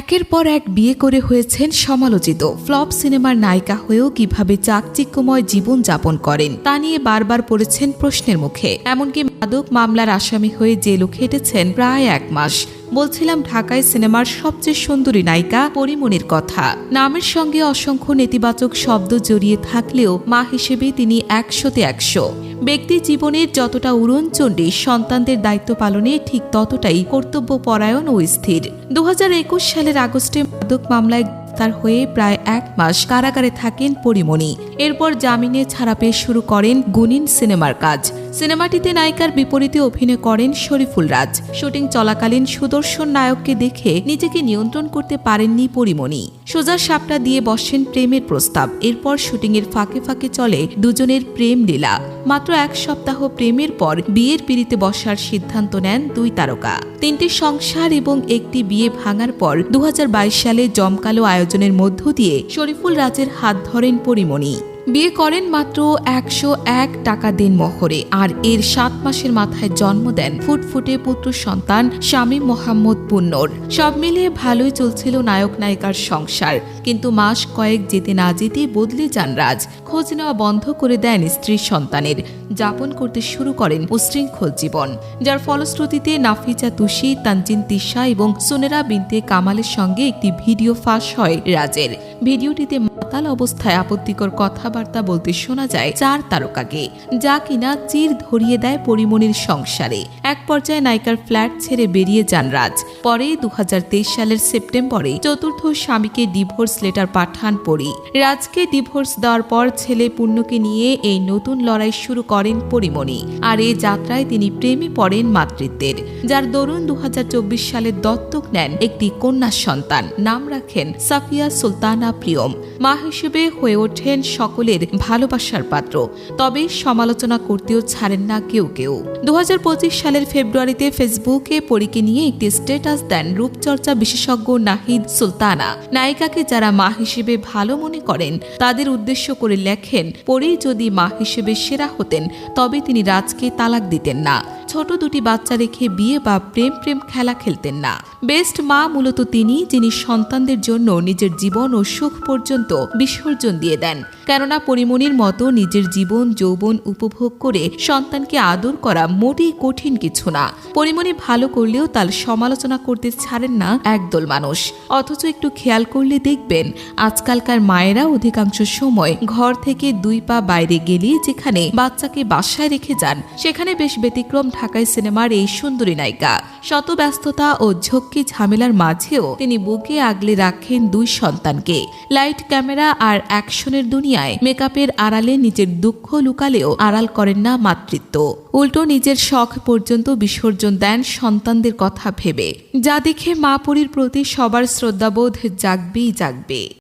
একের পর এক বিয়ে করে হয়েছেন সমালোচিত। ফ্লপ সিনেমার নায়িকা হয়েও কীভাবে চাকচিক্যময় জীবন যাপন করেন, তা নিয়ে বারবার পড়েছেন প্রশ্নের মুখে। এমনকি মাদক মামলার আসামি হয়ে জেলও খেটেছেন প্রায় এক মাস। বলছিলাম ঢাকায় সিনেমার সবচেয়ে সুন্দরী নায়িকা পরিমণির কথা। নামের সঙ্গে অসংখ্য নেতিবাচক শব্দ জড়িয়ে থাকলেও মা হিসেবে তিনি একশোতে একশো। ব্যক্তি জীবনের যতটা উড়নচণ্ডী সন্তানদের দায়িত্ব পালনে ঠিক ততটাই কর্তব্য পরায়ণ ও স্থির। দু হাজার একুশ সালের আগস্টে মাদক মামলায় গ্রেফতার হয়ে প্রায় এক মাস কারাগারে থাকেন পরিমণি এরপর জামিনে ছাড়া পেয়ে শুরু করেন গুনিন সিনেমার কাজ। সিনেমাটিতে নায়িকার বিপরীতে অভিনয় করেন শরীফুল রাজ। শুটিং চলাকালীন সুদর্শন নায়ককে দেখে নিজেকে নিয়ন্ত্রণ করতে পারেননি পরিমণি। সোজা সাপটা দিয়ে বসেন প্রেমের প্রস্তাব। এরপর শুটিংয়ের ফাঁকে ফাঁকে চলে দুজনের প্রেম লীলা। মাত্র এক সপ্তাহ প্রেমের পর বিয়ের পিড়িতে বসার সিদ্ধান্ত নেন দুই তারকা। তিনটি সংসার এবং একটি বিয়ে ভাঙার পর দু হাজার বাইশ সালে জমকালো আয়োজনের মধ্য দিয়ে শরীফুল রাজের হাত ধরেন পরিমণি। বিয়ে করেন মাত্র একশো এক টাকা দেন মহরে, আর এর সাত মাসের মাথায় জন্ম দেন ফুটফুটে পুত্র সন্তান স্বামী মোহাম্মদ পুন্নর। সব মিলিয়ে ভালোই চলছিল নায়ক নায়িকার সংসার, কিন্তু মাস কয়েক যেতে না যেতে বদলে যান রাজ। খোঁজ নেওয়া বন্ধ করে দেন স্ত্রী সন্তানের, যাপন করতে শুরু করেন উশৃঙ্খল জীবন। যার ফলশ্রুতিতে নাফিজা তুষি তানজিন তিশা এবং সোনেরা বিনতে কামালের সঙ্গে একটি ভিডিও ফাঁস হয় রাজের। ভিডিওটিতে মাতাল অবস্থায় আপত্তিকর কথাবার্তা বলতে শোনা যায় চার তারকাকে, যা কিনা চির ধরিয়ে দেয় পরিমণির সংসারে। এক পর্যায়ে নায়িকার ফ্ল্যাট ছেড়ে বেরিয়ে যান রাজ। পরে দু সালের সেপ্টেম্বরে চতুর্থ স্বামীকে ডিভোর্স লেটার পাঠান পরি। রাজকে ডিভোর্স দেওয়ার পর ছেলে পূর্ণকে নিয়ে এই নতুন লড়াই শুরু করেন পরিমণি। আর এই যাত্রায় তিনি প্রেমে পড়েন মাতৃত্বের। যার দরুন দু হাজার চব্বিশ সালে দত্তক নেন একটি কন্যা সন্তান। নাম রাখেন সাফিয়া সুলতানা প্রিয়ম। মা হিসেবে হয়ে ওঠেন সকলের ভালোবাসার পাত্র। তবে সমালোচনা করতেও ছাড়েন না কেউ কেউ। দু হাজার পঁচিশ সালের ফেব্রুয়ারিতে ফেসবুকে পরীকে নিয়ে একটি স্ট্যাটাস দেন রূপচর্চা বিশেষজ্ঞ নাহিদ সুলতানা। নায়িকাকে যারা মা হিসেবে ভালো মনে করেন, তাদের উদ্দেশ্য করে লেখেন, পরি যদি মা হিসেবে সেরা হতেন, তবে তিনি রাজকে তালাক দিতেন না। ছোট দুটি বাচ্চা রেখে বিয়ে বা প্রেম প্রেম খেলা খেলতেন না। বেস্ট মা মূলত তিনি, যিনি সন্তানদের জন্য নিজের জীবন ও সুখ পর্যন্ত বিসর্জন দিয়ে দেন। কেননা পরিমণির মতো নিজের জীবন, যৌবন উপভোগ করে সন্তানকে আদর করা মোটেই কঠিন কিছু না। পরিমণি ভালো করলেও তার সমালোচনা করতে ছাড়েন না একদল মানুষ। অথচ একটু খেয়াল করলে দেখবেন, আজকালকার মায়েরা অধিকাংশ সময় ঘর থেকে দুই পা বাইরে গেলেই যেখানে বাচ্চাকে বাসায় রেখে যান, সেখানে বেশ ব্যতিক্রম ঢাকায় সিনেমার এই সুন্দরী নায়িকা। শত ব্যস্ততা ও ঝক্কি ঝামেলার মাঝেও তিনি বুকে আগলে রাখেন দুই সন্তানকে। লাইট ক্যামেরা আর অ্যাকশনের দুনিয়ায় মেকআপের আড়ালে নিজের দুঃখ লুকালেও আড়াল করেন না মাতৃত্ব। উল্টো নিজের শখ পর্যন্ত বিসর্জন দেন সন্তানদের কথা ভেবে। যা দেখে মা পরীর প্রতি সবার শ্রদ্ধাবোধ জাগবেই জাগবে।